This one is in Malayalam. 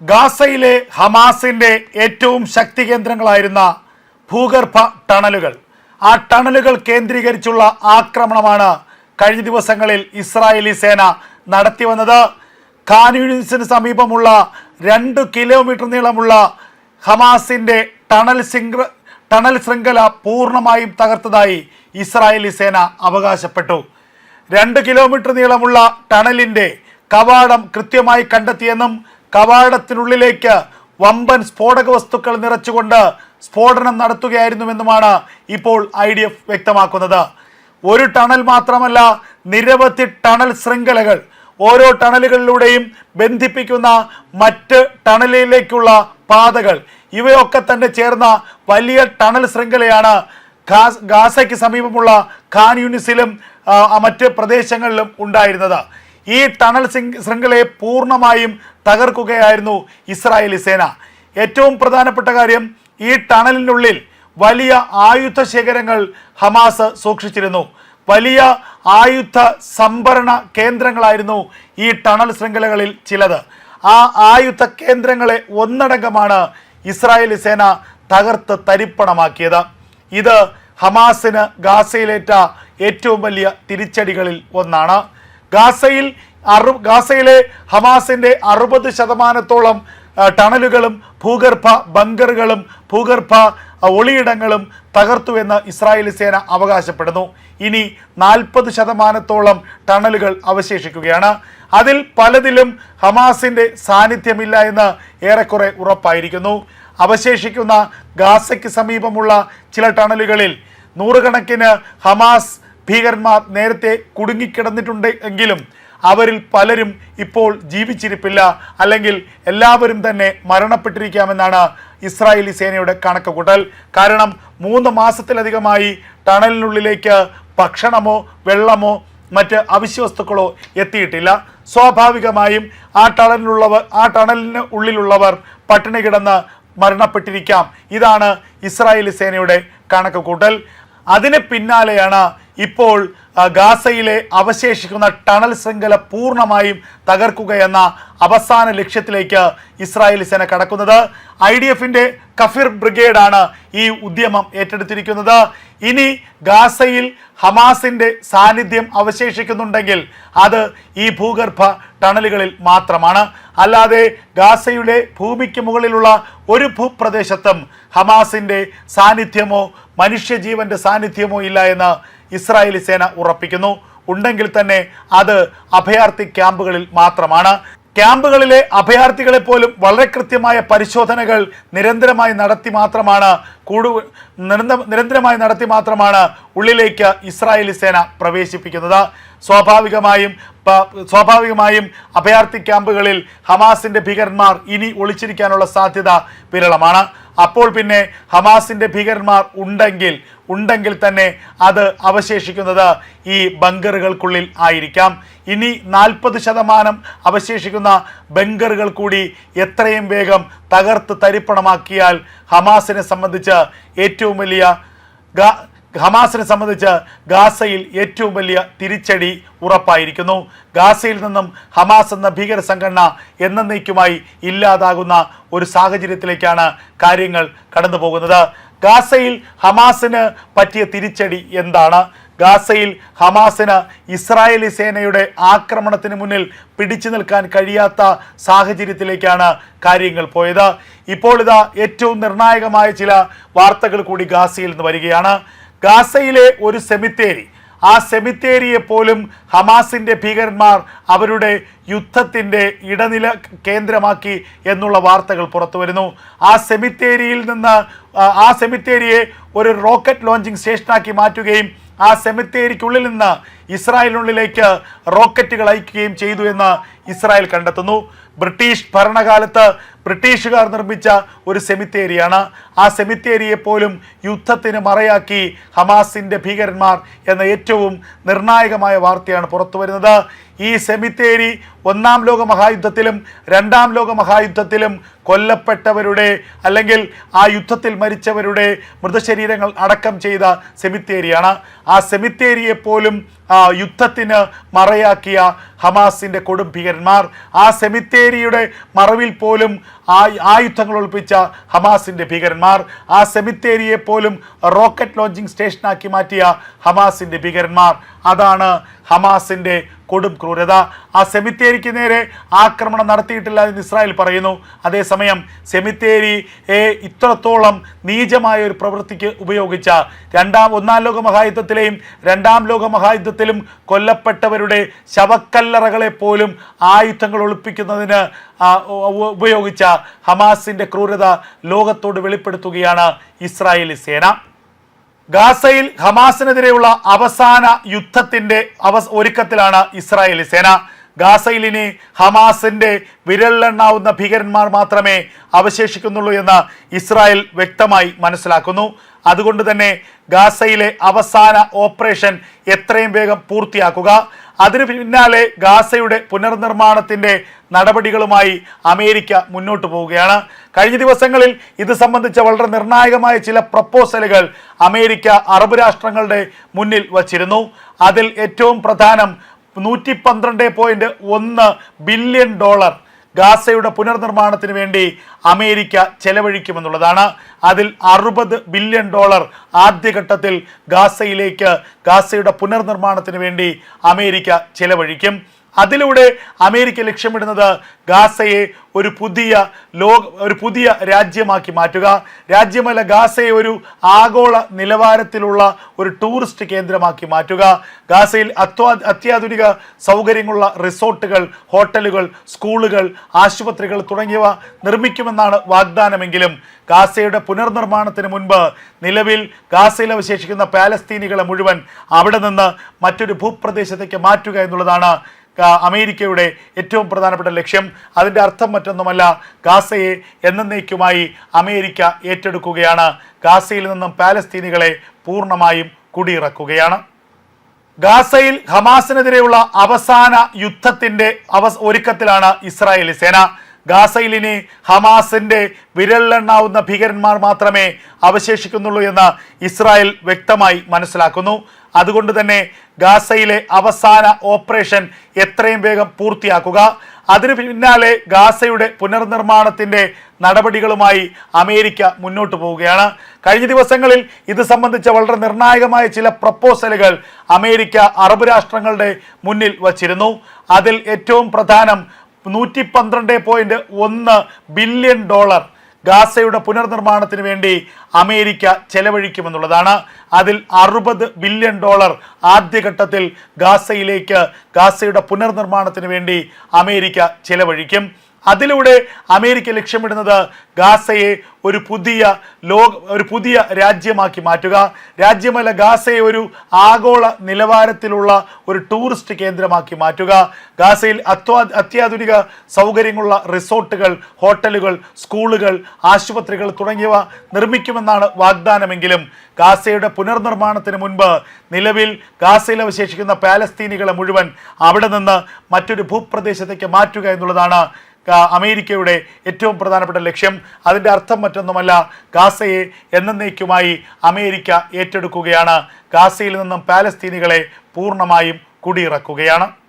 ഗാസയിലെ ഹമാസിന്റെ ഏറ്റവും ശക്തി കേന്ദ്രങ്ങളായിരുന്ന ഭൂഗർഭ ടണലുകൾ. ആ ടണലുകൾ കേന്ദ്രീകരിച്ചുള്ള ആക്രമണമാണ് കഴിഞ്ഞ ദിവസങ്ങളിൽ ഇസ്രായേലി സേന നടത്തിവന്നത് കാനുസിന് സമീപമുള്ള രണ്ട് കിലോമീറ്റർ നീളമുള്ള ഹമാസിന്റെ ടണൽ ശൃംഖ ടണൽ ശൃംഖല പൂർണമായും തകർത്തതായി ഇസ്രായേലി സേന അവകാശപ്പെട്ടു. രണ്ട് കിലോമീറ്റർ നീളമുള്ള ടണലിന്റെ കവാടം കൃത്യമായി കണ്ടെത്തിയെന്നും കവാടത്തിനുള്ളിലേക്ക് വമ്പൻ സ്ഫോടക വസ്തുക്കൾ നിറച്ചുകൊണ്ട് സ്ഫോടനം നടത്തുകയായിരുന്നുവെന്നുമാണ് ഇപ്പോൾ ഐ ഡി എഫ് വ്യക്തമാക്കുന്നത്. ഒരു ടണൽ മാത്രമല്ല നിരവധി ടണൽ ശൃംഖലകൾ ഓരോ ടണലുകളിലൂടെയും ബന്ധിപ്പിക്കുന്ന മറ്റ് ടണലിലേക്കുള്ള പാതകൾ. ഇവയൊക്കെ തന്നെ ചേർന്ന വലിയ ടണൽ ശൃംഖലയാണ് ഗാസയ്ക്ക് സമീപമുള്ള ഖാൻ യൂണിസിലും മറ്റ് പ്രദേശങ്ങളിലും ഉണ്ടായിരുന്നത്. ഈ ടണൽ ശൃംഖ- ശൃംഖലയെ പൂർണമായും തകർക്കുകയായിരുന്നു ഇസ്രായേലി സേന. ഏറ്റവും പ്രധാനപ്പെട്ട കാര്യം ഈ ടണലിനുള്ളിൽ വലിയ ആയുധ ശേഖരങ്ങൾ ഹമാസ് സൂക്ഷിച്ചിരുന്നു. വലിയ ആയുധ സംഭരണ കേന്ദ്രങ്ങളായിരുന്നു ഈ ടണൽ ശൃംഖലകളിൽ ചിലത്. ആ ആയുധ കേന്ദ്രങ്ങളെ ഒന്നടങ്കമാണ് ഇസ്രായേലി സേന തകർത്ത് തരിപ്പണമാക്കിയത്. ഇത് ഹമാസിന് ഗാസയിലേറ്റ ഏറ്റവും വലിയ തിരിച്ചടികളിൽ ഒന്നാണ്. ഗാസയിൽ അറു ഗാസയിലെ ഹമാസിന്റെ അറുപത് ശതമാനത്തോളം ടണലുകളും ഭൂഗർഭ ബങ്കറുകളും ഭൂഗർഭ ഒളിയിടങ്ങളും തകർത്തുവെന്ന് ഇസ്രായേലി സേന അവകാശപ്പെടുന്നു. ഇനി നാൽപ്പത് ശതമാനത്തോളം ടണലുകൾ അവശേഷിക്കുകയാണ്. അതിൽ പലതിലും ഹമാസിന്റെ സാന്നിധ്യമില്ല എന്ന് ഏറെക്കുറെ ഉറപ്പായിരിക്കുന്നു. അവശേഷിക്കുന്ന ഗാസയ്ക്ക് സമീപമുള്ള ചില ടണലുകളിൽ നൂറുകണക്കിന് ഹമാസ് ഭീകരന്മാർ നേരത്തെ കുടുങ്ങിക്കിടന്നിട്ടുണ്ട് എങ്കിലും അവരിൽ പലരും ഇപ്പോൾ ജീവിച്ചിരിപ്പില്ല. അല്ലെങ്കിൽ എല്ലാവരും തന്നെ മരണപ്പെട്ടിരിക്കാമെന്നാണ് ഇസ്രായേലി സേനയുടെ കണക്കുകൂട്ടൽ. കാരണം മൂന്ന് മാസത്തിലധികമായി ടണലിനുള്ളിലേക്ക് ഭക്ഷണമോ വെള്ളമോ മറ്റ് അവശ്യവസ്തുക്കളോ എത്തിയിട്ടില്ല. സ്വാഭാവികമായും ആ ടണലിലുള്ളവർ ആ ടണലിന് ഉള്ളിലുള്ളവർ പട്ടിണി കിടന്ന് മരണപ്പെട്ടിരിക്കാം. ഇതാണ് ഇസ്രായേലി സേനയുടെ കണക്ക് കൂട്ടൽ അതിന് പിന്നാലെയാണ് ഇപ്പോൾ ഗാസയിലെ അവശേഷിക്കുന്ന ടണൽ ശൃംഖല പൂർണമായും തകർക്കുകയെന്ന അവസാന ലക്ഷ്യത്തിലേക്ക് ഇസ്രായേൽ സേന കടക്കുന്നത്. ഐ ഡി എഫിന്റെ കഫിർ ബ്രിഗേഡാണ് ഈ ഉദ്യമം ഏറ്റെടുത്തിരിക്കുന്നത്. ഇനി ഗാസയിൽ ഹമാസിന്റെ സാന്നിധ്യം അവശേഷിക്കുന്നുണ്ടെങ്കിൽ അത് ഈ ഭൂഗർഭ ടണലുകളിൽ മാത്രമാണ്. അല്ലാതെ ഗാസയുടെ ഭൂമിക്ക് മുകളിലുള്ള ഒരു ഭൂപ്രദേശത്തും ഹമാസിന്റെ സാന്നിധ്യമോ മനുഷ്യജീവന്റെ സാന്നിധ്യമോ ഇല്ല എന്ന് ഇസ്രായേലി സേന ഉറപ്പിക്കുന്നു. ഉണ്ടെങ്കിൽ തന്നെ അത് അഭയാർത്ഥി ക്യാമ്പുകളിൽ മാത്രമാണ്. ക്യാമ്പുകളിലെ അഭയാർത്ഥികളെ പോലും വളരെ കൃത്യമായ പരിശോധനകൾ നിരന്തരമായി നടത്തി മാത്രമാണ് കൂടു നിരന്ത- നിരന്തരമായി നടത്തി മാത്രമാണ് ഉള്ളിലേക്ക് ഇസ്രായേലി സേന പ്രവേശിപ്പിക്കുന്നത്. സ്വാഭാവികമായും സ്വാഭാവികമായും അഭയാർത്ഥി ക്യാമ്പുകളിൽ ഹമാസിന്റെ ഭീകരന്മാർ ഇനി ഒളിച്ചിരിക്കാനുള്ള സാധ്യത വിരളമാണ്. അപ്പോൾ പിന്നെ ഹമാസിന്റെ ഭീകരന്മാർ ഉണ്ടെങ്കിൽ ഉണ്ടെങ്കിൽ തന്നെ അത് അവശേഷിക്കുന്നത് ഈ ബങ്കറുകൾക്കുള്ളിൽ ആയിരിക്കാം. ഇനി നാൽപ്പത് ശതമാനം അവശേഷിക്കുന്ന ബങ്കറുകൾ കൂടി എത്രയും വേഗം തകർത്ത് തരിപ്പണമാക്കിയാൽ ഹമാസിനെ സംബന്ധിച്ച് ഏറ്റവും വലിയ ഹമാസിനെ സംബന്ധിച്ച് ഗാസയിൽ ഏറ്റവും വലിയ തിരിച്ചടി ഉറപ്പായിരിക്കുന്നു. ഗാസയിൽ നിന്നും ഹമാസ് എന്ന ഭീകര സംഘടന എന്നേക്കുമായി ഇല്ലാതാകുന്ന ഒരു സാഹചര്യത്തിലേക്കാണ് കാര്യങ്ങൾ കടന്നു പോകുന്നത്. ഗാസയിൽ ഹമാസിന് പറ്റിയ തിരിച്ചടി എന്താണ്? ഗാസയിൽ ഹമാസിന് ഇസ്രായേലി സേനയുടെ ആക്രമണത്തിന് മുന്നിൽ പിടിച്ചു നിൽക്കാൻ കഴിയാത്ത സാഹചര്യത്തിലേക്കാണ് കാര്യങ്ങൾ പോയത്. ഇപ്പോൾ ഇതാ ഏറ്റവും നിർണായകമായ ചില വാർത്തകൾ കൂടി ഗാസയിൽ നിന്ന് വരികയാണ്. ഗാസയിലെ ഒരു സെമിത്തേരി. ആ സെമിത്തേരിയെ പോലും ഹമാസിന്റെ ഭീകരന്മാർ അവരുടെ യുദ്ധത്തിന്റെ ഇടനില കേന്ദ്രമാക്കി എന്നുള്ള വാർത്തകൾ പുറത്തു വരുന്നു. ആ സെമിത്തേരിയിൽ നിന്ന് ആ, സെമിത്തേരിയെ ഒരു റോക്കറ്റ് ലോഞ്ചിങ് സ്റ്റേഷനാക്കി മാറ്റുകയും ആ സെമിത്തേരിക്കുള്ളിൽ നിന്ന് ഇസ്രായേലിനുള്ളിലേക്ക് റോക്കറ്റുകൾ അയക്കുകയും ചെയ്തു എന്ന് ഇസ്രായേൽ കണ്ടെത്തുന്നു. ബ്രിട്ടീഷ് ഭരണകാലത്ത് ബ്രിട്ടീഷുകാർ നിർമ്മിച്ച ഒരു സെമിത്തേരിയാണ്. ആ സെമിത്തേരിയെ പോലും യുദ്ധത്തിന് മറയാക്കി ഹമാസിന്റെ ഭീകരന്മാർ എന്ന ഏറ്റവും നിർണായകമായ വാർത്തയാണ് പുറത്തു വരുന്നത്. ഈ സെമിത്തേരി ഒന്നാം ലോക മഹായുദ്ധത്തിലും രണ്ടാം ലോക മഹായുദ്ധത്തിലും കൊല്ലപ്പെട്ടവരുടെ അല്ലെങ്കിൽ ആ യുദ്ധത്തിൽ മരിച്ചവരുടെ മൃതശരീരങ്ങൾ അടക്കം ചെയ്ത സെമിത്തേരിയാണ്. ആ സെമിത്തേരിയെ പോലും യുദ്ധത്തിന് മറയാക്കിയ ഹമാസിന്റെ കൊടും ഭീകരന്മാർ ആ സെമിത്തേരിയുടെ മറവിൽ പോലും ആ ആയുധങ്ങൾ ഒളിപ്പിച്ച ഹമാസിന്റെ ഭീകരന്മാർ ആ സെമിത്തേരിയെ പോലും റോക്കറ്റ് ലോഞ്ചിങ് സ്റ്റേഷനാക്കി മാറ്റിയ ഹമാസിന്റെ ഭീകരന്മാർ. അതാണ് ഹമാസിന്റെ കൊടും ക്രൂരത. ആ സെമിത്തേരിക്ക് നേരെ ആക്രമണം നടത്തിയിട്ടില്ല എന്ന് ഇസ്രായേൽ പറയുന്നു. അതേസമയം സെമിത്തേരി ഇത്രത്തോളം നീചമായ ഒരു പ്രവൃത്തിക്ക് ഉപയോഗിച്ച രണ്ടാം ഒന്നാം ലോക മഹായുദ്ധത്തിലെയും രണ്ടാം ലോക മഹായുദ്ധത്തിലും കൊല്ലപ്പെട്ടവരുടെ ശവക്കല്ലറകളെ പോലും ആയുധങ്ങൾ ഒളിപ്പിക്കുന്നതിന് ഉപയോഗിച്ച ഹമാസിന്റെ ക്രൂരത ലോകത്തോട് വെളിപ്പെടുത്തുകയാണ് ഇസ്രായേലി സേന. ഗാസയിൽ ഹമാസിനെതിരെയുള്ള അവസാന യുദ്ധത്തിന്റെ അവ ഒരുക്കത്തിലാണ് ഇസ്രായേലി സേന. ഗാസയിൽ ഇനി ഹമാസിന്റെ വിരലിലെണ്ണാവുന്ന ഭീകരന്മാർ മാത്രമേ അവശേഷിക്കുന്നുള്ളൂ എന്ന് ഇസ്രായേൽ വ്യക്തമായി മനസ്സിലാക്കുന്നു. അതുകൊണ്ട് തന്നെ ഗാസയിലെ അവസാന ഓപ്പറേഷൻ എത്രയും വേഗം പൂർത്തിയാക്കുക. അതിനു പിന്നാലെ ഗാസയുടെ പുനർനിർമ്മാണത്തിന്റെ നടപടികളുമായി അമേരിക്ക മുന്നോട്ട് പോവുകയാണ്. കഴിഞ്ഞ ദിവസങ്ങളിൽ ഇത് സംബന്ധിച്ച വളരെ നിർണായകമായ ചില പ്രപ്പോസലുകൾ അമേരിക്ക അറബ് രാഷ്ട്രങ്ങളുടെ മുന്നിൽ വച്ചിരുന്നു. അതിൽ ഏറ്റവും പ്രധാനം നൂറ്റി പന്ത്രണ്ട് പോയിന്റ് ഒന്ന് ബില്യൺ ഡോളർ ഗാസയുടെ പുനർനിർമ്മാണത്തിന് വേണ്ടി അമേരിക്ക ചെലവഴിക്കുമെന്നുള്ളതാണ്. അതിൽ അറുപത് ബില്യൺ ഡോളർ ആദ്യഘട്ടത്തിൽ ഗാസയിലേക്ക് ഗാസയുടെ പുനർനിർമ്മാണത്തിന് വേണ്ടി അമേരിക്ക ചെലവഴിക്കും. അതിലൂടെ അമേരിക്ക ലക്ഷ്യമിടുന്നത് ഗാസയെ ഒരു പുതിയ ലോക ഒരു പുതിയ രാജ്യമാക്കി മാറ്റുക. രാജ്യമല്ല ഗാസയെ ഒരു ആഗോള നിലവാരത്തിലുള്ള ഒരു ടൂറിസ്റ്റ് കേന്ദ്രമാക്കി മാറ്റുക. ഗാസയിൽ അത്വാ അത്യാധുനിക സൗകര്യങ്ങളുള്ള റിസോർട്ടുകൾ ഹോട്ടലുകൾ സ്കൂളുകൾ ആശുപത്രികൾ തുടങ്ങിയവ നിർമ്മിക്കുമെന്നാണ് വാഗ്ദാനമെങ്കിലും. ഗാസയുടെ പുനർനിർമ്മാണത്തിന് മുൻപ് നിലവിൽ ഗാസയിൽ അവശേഷിക്കുന്ന പാലസ്തീനികളെ മുഴുവൻ അവിടെ നിന്ന് മറ്റൊരു ഭൂപ്രദേശത്തേക്ക് മാറ്റുക എന്നുള്ളതാണ് അമേരിക്കയുടെ ഏറ്റവും പ്രധാനപ്പെട്ട ലക്ഷ്യം. അതിന്റെ അർത്ഥം മറ്റൊന്നുമല്ല ഗാസയെ എന്നേക്കുമായി അമേരിക്ക ഏറ്റെടുക്കുകയാണ്. ഗാസയിൽ നിന്നും പാലസ്തീനികളെ പൂർണമായും കുടിയിറക്കുകയാണ്. ഗാസയിൽ ഹമാസിനെതിരെയുള്ള അവസാന യുദ്ധത്തിന്റെ അവ ഒരുക്കത്തിലാണ് ഇസ്രായേലി സേന. ഗാസയിൽ ഇനി ഹമാസിന്റെ വിരലിലെണ്ണാവുന്ന ഭീകരന്മാർ മാത്രമേ അവശേഷിക്കുന്നുള്ളൂ എന്ന് ഇസ്രായേൽ വ്യക്തമായി മനസ്സിലാക്കുന്നു. അതുകൊണ്ട് തന്നെ ഗാസയിലെ അവസാന ഓപ്പറേഷൻ എത്രയും വേഗം പൂർത്തിയാക്കുക. അതിനു പിന്നാലെ ഗാസയുടെ പുനർനിർമ്മാണത്തിന്റെ നടപടികളുമായി അമേരിക്ക മുന്നോട്ട് പോവുകയാണ്. കഴിഞ്ഞ ദിവസങ്ങളിൽ ഇത് സംബന്ധിച്ച വളരെ നിർണായകമായ ചില പ്രപ്പോസലുകൾ അമേരിക്ക അറബ് രാഷ്ട്രങ്ങളുടെ മുന്നിൽ വച്ചിരുന്നു. അതിൽ ഏറ്റവും പ്രധാനം നൂറ്റി പന്ത്രണ്ട് പോയിന്റ് ഒന്ന് ബില്യൺ ഡോളർ ഗാസയുടെ പുനർനിർമ്മാണത്തിന് വേണ്ടി അമേരിക്ക ചെലവഴിക്കുമെന്നുള്ളതാണ്. അതിൽ അറുപത് ബില്യൺ ഡോളർ ആദ്യഘട്ടത്തിൽ ഗാസയിലേക്ക് ഗാസയുടെ പുനർനിർമ്മാണത്തിന് വേണ്ടി അമേരിക്ക ചെലവഴിക്കും. അതിലൂടെ അമേരിക്ക ലക്ഷ്യമിടുന്നത് ഗാസയെ ഒരു പുതിയ ലോക ഒരു പുതിയ രാജ്യമാക്കി മാറ്റുക. രാജ്യമല്ല ഗാസയെ ഒരു ആഗോള നിലവാരത്തിലുള്ള ഒരു ടൂറിസ്റ്റ് കേന്ദ്രമാക്കി മാറ്റുക. ഗാസയിൽ അത്വാ അത്യാധുനിക സൗകര്യങ്ങളുള്ള റിസോർട്ടുകൾ ഹോട്ടലുകൾ സ്കൂളുകൾ ആശുപത്രികൾ തുടങ്ങിയവ നിർമ്മിക്കുമെന്നാണ് വാഗ്ദാനമെങ്കിലും. ഗാസയുടെ പുനർനിർമ്മാണത്തിന് മുൻപ് നിലവിൽ ഗാസയിൽ അവശേഷിക്കുന്ന പാലസ്തീനികളെ മുഴുവൻ അവിടെ നിന്ന് മറ്റൊരു ഭൂപ്രദേശത്തേക്ക് മാറ്റുക എന്നുള്ളതാണ് അമേരിക്കയുടെ ഏറ്റവും പ്രധാനപ്പെട്ട ലക്ഷ്യം. അതിന്റെ അർത്ഥം മറ്റൊന്നുമല്ല. ഗാസയെ എന്നേക്കുമായി അമേരിക്ക ഏറ്റെടുക്കുകയാണ്. ഗാസയിൽ നിന്നും പാലസ്തീനികളെ പൂർണമായും കുടിയിറക്കുകയാണ്.